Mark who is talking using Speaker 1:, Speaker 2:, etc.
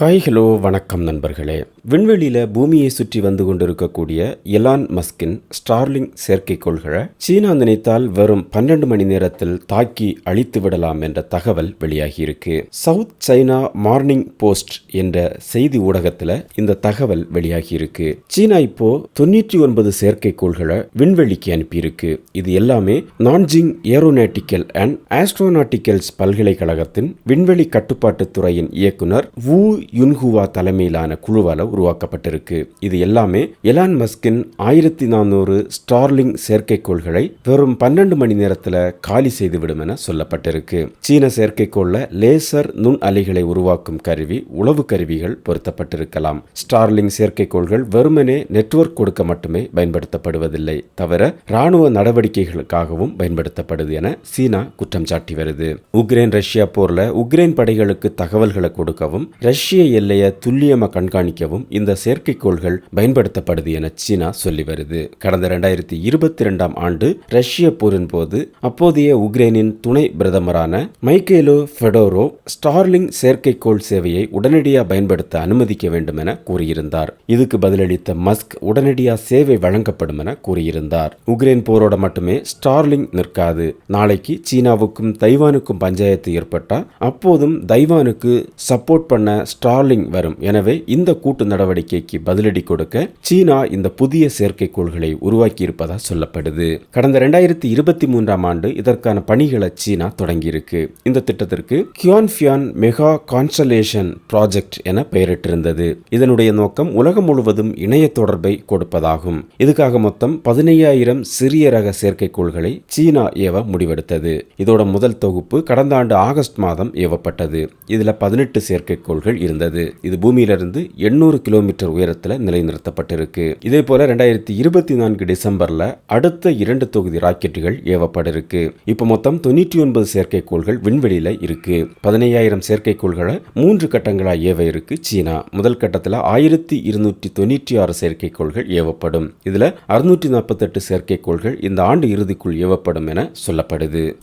Speaker 1: Hi hello வணக்கம் நண்பர்களே. விண்வெளியில பூமியை சுற்றி வந்து கொண்டிருக்கக்கூடிய எலான் மஸ்கின் ஸ்டார்லிங் செயற்கைக்கோள்களை சீனா நினைத்தால் வெறும் பன்னெண்டு மணி நேரத்தில் தாக்கி அழித்து விடலாம் என்ற தகவல் வெளியாகியிருக்கு. சவுத் சைனா மார்னிங் போஸ்ட் என்ற செய்தி ஊடகத்துல இந்த தகவல் வெளியாகியிருக்கு. சீனா இப்போ தொண்ணூற்றி ஒன்பது செயற்கைக்கோள்களை விண்வெளிக்கு அனுப்பியிருக்கு. இது எல்லாமே நான்ஜிங் ஏரோநாட்டிக்கல் அண்ட் ஆஸ்ட்ரோநாட்டிக்கல்ஸ் பல்கலைக்கழகத்தின் விண்வெளி கட்டுப்பாட்டுத் துறையின் இயக்குனர் வு யுன்ஹுவா தலைமையிலான குழுவளவு உருவாக்கப்பட்டிருக்கு. இது எல்லாமே எலான் மஸ்கின் ஆயிரத்தி நானூறு ஸ்டார்லிங் செயற்கைக்கோள்களை வெறும் பன்னெண்டு மணி நேரத்தில் காலி செய்துவிடும் என சொல்லப்பட்டிருக்கு. சீன செயற்கைக்கோள்ல லேசர் நுண் அலைகளை உருவாக்கும் கருவி உளவு கருவிகள் பொருத்தப்பட்டிருக்கலாம். ஸ்டார்லிங் செயற்கைக்கோள்கள் வெறுமனே நெட்வொர்க் கொடுக்க மட்டுமே பயன்படுத்தப்படுவதில்லை தவிர ராணுவ நடவடிக்கைகளுக்காகவும் பயன்படுத்தப்படுது என சீனா குற்றம் சாட்டி வருது. உக்ரைன் ரஷ்யா போர்ல உக்ரைன் படைகளுக்கு தகவல்களை கொடுக்கவும் ரஷ்ய எல்லையை துல்லியமா கண்காணிக்கவும் இந்த செயற்கைக்கோள்கள் பயன்படுத்தப்படுது என சீனா சொல்லி வருது. கடந்த இரண்டாயிரத்தி இருபத்தி ரெண்டாம் ஆண்டு ரஷ்ய போரின் போது அப்போதைய உக்ரைனின் துணை பிரதமரான மைக்கேலோ ஃபெடோரோ ஸ்டார்லிங் செயற்கைக்கோள் சேவையை உடனடியாக பயன்படுத்த அனுமதிக்க வேண்டும் என கூறியிருந்தார். இதுக்கு பதிலளித்த மஸ்க் உடனடியாக சேவை வழங்கப்படும் என கூறியிருந்தார். உக்ரைன் போரோட மட்டுமே ஸ்டார்லிங் நிற்காது. நாளைக்கு சீனாவுக்கும் தைவானுக்கும் பஞ்சாயத்து ஏற்பட்டால் அப்போதும் தைவானுக்கு சப்போர்ட் பண்ண ஸ்டார்லிங் வரும். எனவே இந்த கூட்டு நடவடிக்கைக்கு பதிலடி கொடுக்க சீனா இந்த புதிய செயற்கைக்கோள்களை உருவாக்கியிருப்பதா சொல்லப்படுது. கடந்த ரெண்டாயிரத்தி இருபத்தி மூன்றாம் ஆண்டு இதற்கான பணிகளை சீனா தொடங்கியிருக்கு. இந்த திட்டத்திற்கு கியான்ஃபியான் மெகா கான்சலேஷன் ப்ராஜெக்ட் என பெயரிட்டிருந்தது. இதனுடைய நோக்கம் உலகம் முழுவதும் இணைய தொடர்பை கொடுப்பதாகும். இதுக்காக மொத்தம் பதினையாயிரம் சிறிய ரக செயற்கைக்கோள்களை சீனா ஏவ முடிவெடுத்தது. இதோட முதல் தொகுப்பு கடந்த ஆண்டு ஆகஸ்ட் மாதம் ஏவப்பட்டது. இதுல பதினெட்டு செயற்கைக்கோள்கள் இருந்தது. இது பூமியிலிருந்து எண்ணூறு கிலோமீட்டர் உயரத்தில் நிலைநிறுத்தப்பட்டிருக்கு. இதே போல ரெண்டாயிரத்தி இருபத்தி நான்கு டிசம்பர்ல அடுத்த இரண்டு தொகுதி ராக்கெட்டுகள் ஏவப்பட இருக்கு இப்போ மொத்தம் தொண்ணூற்றி ஒன்பது செயற்கைக்கோள்கள் விண்வெளியில இருக்கு. பதினையாயிரம் செயற்கைக்கோள்களை மூன்று கட்டங்களா ஏவ இருக்கு சீனா. முதல் கட்டத்தில் ஆயிரத்தி இருநூற்றி தொண்ணூற்றி ஆறு செயற்கைக்கோள்கள் ஏவப்படும். இதுல அறுநூற்றி நாற்பத்தெட்டு செயற்கைக்கோள்கள் இந்த ஆண்டு இறுதிக்குள் ஏவப்படும் என சொல்லப்படுது.